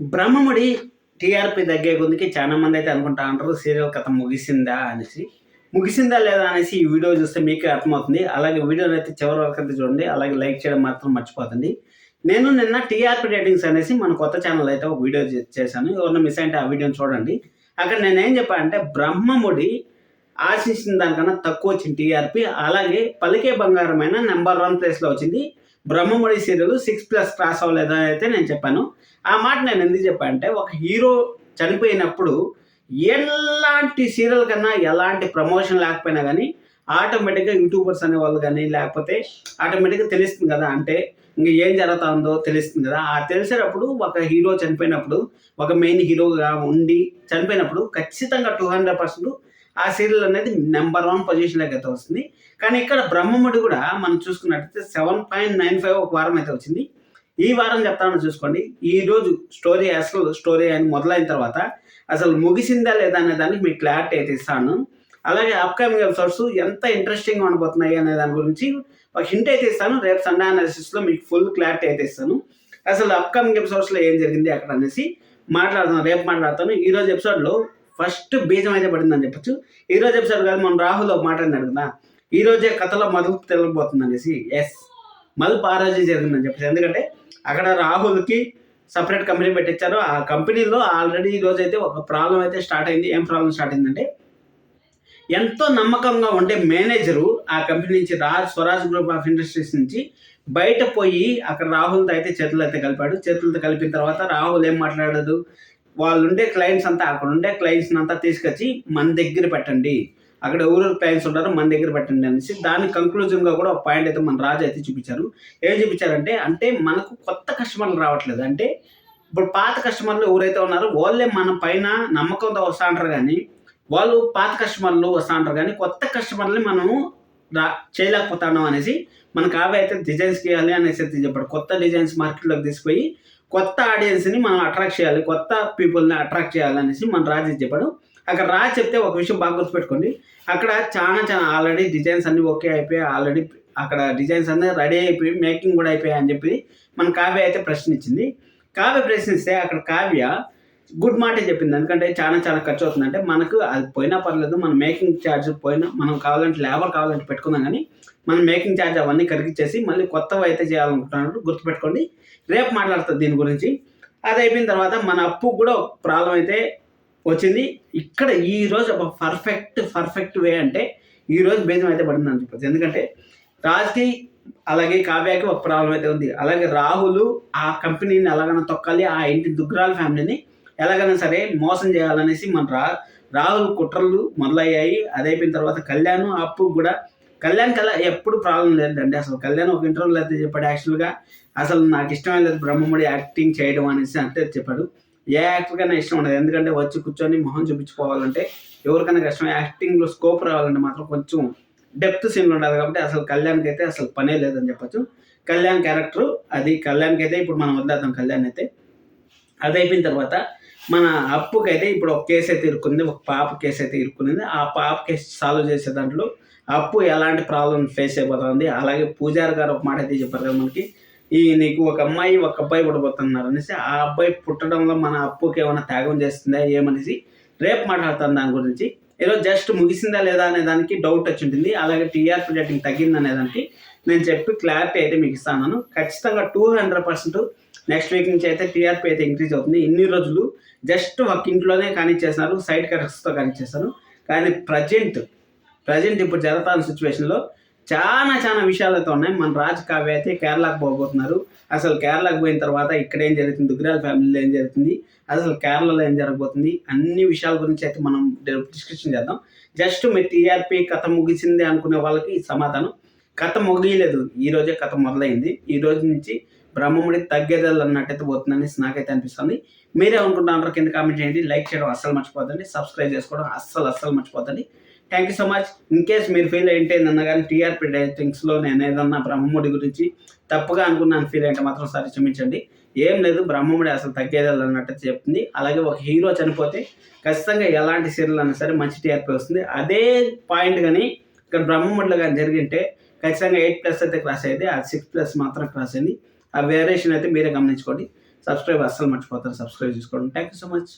Brahmamudi TRP తగ్గే కొద్దికి చాలా మంది అయితే అనుకుంటా అంటారు సీరియల్ కథ ముగిసిందా అనేసి. ముగిసిందా లేదా అనేసి ఈ వీడియో చూస్తే మీకే అర్థమవుతుంది. అలాగే వీడియోని అయితే చివరి వరకు అయితే చూడండి. అలాగే లైక్ చేయడం మాత్రం మర్చిపోతుంది నేను నిన్న టీఆర్పీ రేటింగ్స్ అనేసి మన కొత్త ఛానల్ అయితే ఒక వీడియో చేశాను. ఎవరైనా మిస్ అంటే ఆ వీడియోని చూడండి. అక్కడ నేను ఏం చెప్పానంటే బ్రహ్మముడి ఆశించిన దానికన్నా తక్కువ వచ్చింది టీఆర్పీ. అలాగే పలికే బంగారమైన నెంబర్ వన్ ప్లేస్లో వచ్చింది. Brahmamudi serial six plus cross అవ్వలేదని అయితే నేను చెప్పాను. ఆ మాట నేను ఎందుకు చెప్పాను అంటే ఒక హీరో చనిపోయినప్పుడు ఎలాంటి సీరియల్ కన్నా ఎలాంటి ప్రమోషన్ లేకపోయినా కానీ ఆటోమేటిక్గా యూట్యూబర్స్ అనే వాళ్ళు కానీ లేకపోతే ఆటోమేటిక్గా తెలుస్తుంది కదా అంటే ఇంక ఏం జరుగుతుందో తెలుస్తుంది కదా. ఆ తెలిసేటప్పుడు ఒక హీరో చనిపోయినప్పుడు ఒక మెయిన్ హీరోగా ఉండి చనిపోయినప్పుడు ఖచ్చితంగా టూ హండ్రెడ్ పర్సెంట్ ఆ సీరియల్ అనేది నెంబర్ వన్ పొజిషన్లోకి అయితే వస్తుంది. కానీ ఇక్కడ బ్రహ్మముడి కూడా మనం చూసుకున్నట్టయితే సెవెన్ పాయింట్ నైన్ ఫైవ్ ఒక వారం అయితే వచ్చింది. ఈ వారం చెప్తాను చూసుకోండి. ఈ రోజు స్టోరీ అసలు స్టోరీ అని మొదలైన తర్వాత అసలు ముగిసిందా లేదా అనే దానికి మీకు క్లారిటీ అయితే ఇస్తాను. అలాగే అప్కమింగ్ ఎపిసోడ్స్ ఎంత ఇంట్రెస్టింగ్ ఉండబోతున్నాయి అనే దాని గురించి ఒక హింట్ అయితే ఇస్తాను. రేపు సండే అనాలిసిస్లో మీకు ఫుల్ క్లారిటీ అయితే ఇస్తాను. అసలు అప్కమింగ్ ఎపిసోడ్స్లో ఏం జరిగింది అక్కడ అనేసి మాట్లాడతాను రేపు మాట్లాడతాను. ఈ రోజు ఎపిసోడ్లో ఫస్ట్ బీజం అయితే పడిందని చెప్పొచ్చు. ఈ రోజు ఎపిసోడ్ కాదు మనం రాహుల్ ఒక మాట అన్నాడు కదా ఈ రోజే కథలో మలుపు తెలియబోతుంది అనేసి ఎస్ మలుపు ఆ రోజే జరిగిందని చెప్పేసి. ఎందుకంటే అక్కడ రాహుల్కి సపరేట్ కంపెనీ పెట్టించారు ఆ కంపెనీలో ఆల్రెడీ ఈ రోజు అయితే ఒక ప్రాబ్లం అయితే స్టార్ట్ అయింది. ఏం ప్రాబ్లం స్టార్ట్ అయిందంటే ఎంతో నమ్మకంగా ఉండే మేనేజరు ఆ కంపెనీ నుంచి Raj Swaraj group of industries నుంచి బయట పోయి అక్కడ రాహుల్తో అయితే చేతులు అయితే కలిపాడు. చేతులతో కలిపిన తర్వాత రాహుల్ ఏం మాట్లాడదు వాళ్ళు ఉండే క్లయింట్స్ అంతా అక్కడ ఉండే క్లయింట్స్ అంతా తీసుకొచ్చి మన దగ్గర పెట్టండి. అక్కడ ఎవరెవరు క్లయింట్స్ ఉంటారో మన దగ్గర పెట్టండి అనేసి దాని కంక్లూజన్గా కూడా ఒక పాయింట్ అయితే మన రాజు అయితే చూపించారు. ఏం చూపించారంటే అంటే మనకు కొత్త కస్టమర్లు రావట్లేదు. అంటే ఇప్పుడు పాత కస్టమర్లు ఎవరైతే ఉన్నారో వాళ్ళే మన పైన నమ్మకంతో వస్తా అంటారు కానీ వాళ్ళు పాత కస్టమర్లు వస్తా అంటారు కానీ కొత్త కస్టమర్ని మనము రా చేయలేకపోతున్నాం అనేసి మనకు అవి అయితే డిజైన్స్ చేయాలి అనేసి అయితే చెప్పాడు కొత్త డిజైన్స్ మార్కెట్లోకి తీసుకుపోయి కొత్త ఆడియన్స్ని మనం అట్రాక్ట్ చేయాలి కొత్త పీపుల్ని అట్రాక్ట్ చేయాలి అనేసి మన రాజు చెప్పాడు? అక్కడ రా చెప్తే ఒక విషయం బాగా గుర్తుపెట్టుకోండి. అక్కడ చాలా చాలా ఆల్రెడీ డిజైన్స్ అన్నీ ఓకే అయిపోయాయి ఆల్రెడీ అక్కడ డిజైన్స్ అన్నీ రెడీ అయిపోయి మేకింగ్ కూడా అయిపోయాయి అని చెప్పి మన కావ్య అయితే ప్రశ్నించింది. కావ్య ప్రశ్నిస్తే అక్కడ కావ్య గుడ్ మాటే చెప్పింది. ఎందుకంటే చాలా చాలా ఖర్చు అవుతుంది అంటే మనకు అది పోయినా పర్లేదు మన మేకింగ్ ఛార్జ్ పోయినా మనం కావాలంటే లేబర్ కావాలంటే పెట్టుకుందాం కానీ మనం మేకింగ్ ఛార్జ్ అవన్నీ కరిగిచ్చేసి మళ్ళీ కొత్తవి అయితే చేయాలనుకుంటున్నాడు గుర్తుపెట్టుకోండి. రేపు మాట్లాడుతుంది దీని గురించి. అది అయిపోయిన తర్వాత మన అప్పు కూడా ప్రాబ్లం అయితే వచ్చింది. ఇక్కడ ఈ రోజు ఒక పర్ఫెక్ట్ పర్ఫెక్ట్ వే అంటే ఈ రోజు భేదం అయితే పడింది అని చెప్పచ్చు. ఎందుకంటే రాజ్కి అలాగే కావ్యాకి ఒక ప్రాబ్లం అయితే ఉంది. అలాగే రాహుల్ ఆ కంపెనీని ఎలాగైనా తొక్కాలి ఆ ఇంటి దుగ్రాల ఫ్యామిలీని ఎలాగైనా సరే మోసం చేయాలనేసి మన రా రాహుల్ కుట్రలు మొదలయ్యాయి. అది అయిపోయిన తర్వాత కళ్యాణ్ అప్పు కూడా కళ్యాణ్ కల్లా ఎప్పుడు ప్రాబ్లం లేదండి. అసలు కళ్యాణ్ ఒక ఇంటర్వ్యూలో అయితే చెప్పాడు యాక్చువల్గా అసలు నాకు ఇష్టమే లేదు బ్రహ్మముడి యాక్టింగ్ చేయడం అనేసి అంతే చెప్పాడు. ఏ యాక్టర్కైనా ఇష్టం ఉండదు. ఎందుకంటే వచ్చి కూర్చొని మొహం చూపించుకోవాలంటే ఎవరికైనా కష్టం యాక్టింగ్లో స్కోప్ రావాలంటే మాత్రం కొంచెం డెప్త్ సీన్లు ఉండదు కాబట్టి అసలు కళ్యాణ్కి అయితే అసలు పనే లేదని చెప్పొచ్చు. కళ్యాణ్ క్యారెక్టర్ అది. కళ్యాణ్కి అయితే ఇప్పుడు మనం వదిలేద్దాం. కళ్యాణ్ అయితే అది అయిపోయిన తర్వాత మన అప్పుకి అయితే ఇప్పుడు ఒక కేసు అయితే ఇరుక్కుంది ఒక పాప కేసు అయితే ఇరుక్కునింది. ఆ పాప కేసు సాల్వ్ చేసే దాంట్లో అప్పు ఎలాంటి ప్రాబ్లమ్ ఫేస్ అయిపోతుంది అలాగే పూజారి గారు ఒక మాట అయితే చెప్పారు కదా మనకి ఈ నీకు ఒక అమ్మాయి ఒక అబ్బాయి పుట్టబోతున్నారు అనేసి ఆ అబ్బాయి పుట్టడంలో మన అప్పుకి ఏమైనా త్యాగం చేస్తుందా ఏమనేసి రేపు మాట్లాడతాను దాని గురించి. ఈరోజు జస్ట్ ముగిసిందా లేదా అనే దానికి డౌట్ వచ్చి ఉంటుంది. అలాగే టీఆర్పీ రేటింగ్ తగ్గిందనే దానికి నేను చెప్పి క్లారిటీ అయితే మీకు ఇస్తాను. ఖచ్చితంగా two hundred percent next week నుంచి అయితే టీఆర్పీ అయితే ఇంక్రీజ్ అవుతుంది. ఇన్ని రోజులు జస్ట్ ఒక ఇంట్లోనే కానిచ్చేస్తున్నారు సైడ్ కరెక్ట్స్తో కానిచ్చేస్తారు కానీ ప్రజెంట్ ప్రజెంట్ ఇప్పుడు జరుగుతున్న సిచ్యువేషన్లో చాలా చాలా విషయాలు అయితే ఉన్నాయి. మన రాజ్ కావ్య అయితే కేరళకు పోబోతున్నారు. అసలు కేరళకు పోయిన తర్వాత ఇక్కడ ఏం జరుగుతుంది? దుగ్రాల ఫ్యామిలీలో ఏం జరుగుతుంది? అసలు కేరళలో ఏం జరగబోతుంది? అన్ని విషయాల గురించి అయితే మనం డిస్కషన్ చేద్దాం. జస్ట్ మీ టీఆర్పీ కథ ముగిసింది అనుకునే వాళ్ళకి సమాధానం. కథ ముగియలేదు. ఈ రోజే కథ మొదలైంది. ఈ రోజు నుంచి బ్రహ్మముడి తగ్గేదలు అన్నట్టయితే పోతుందనేసి నాకైతే అనిపిస్తుంది. మీరే అనుకుంటున్నారు కింద కామెంట్ చేయండి. లైక్ చేయడం అస్సలు మర్చిపోతండి సబ్స్క్రైబ్ చేసుకోవడం అస్సలు అస్సలు మర్చిపోతుంది thank you so much in case మీరు ఫీల్ అయింటే ఏదన్నా కానీ టీఆర్పీ రేటింగ్స్లో నేను ఏదన్నా బ్రహ్మముడి గురించి తప్పుగా అనుకున్నాను ఫీల్ అయితే మాత్రం సరే క్షమించండి. ఏం లేదు బ్రహ్మముడి అసలు తగ్గేదాలు అన్నట్టు చెప్తుంది. అలాగే ఒక హీరో చనిపోతే ఖచ్చితంగా ఎలాంటి సీరియల్ అయినా సరే మంచి టీఆర్పీ వస్తుంది. అదే పాయింట్ కానీ ఇక్కడ బ్రహ్మముడిలో కానీ జరిగింటే ఖచ్చితంగా ఎయిట్ ప్లస్ అయితే క్రాస్ అయ్యింది ఆ సిక్స్ ప్లస్ మాత్రం క్రాస్ అయింది ఆ వేరియేషన్ అయితే మీరే గమనించుకోండి. సబ్స్క్రైబ్ అస్సలు మర్చిపోతారు. సబ్స్క్రైబ్ చేసుకోండి. Thank you so much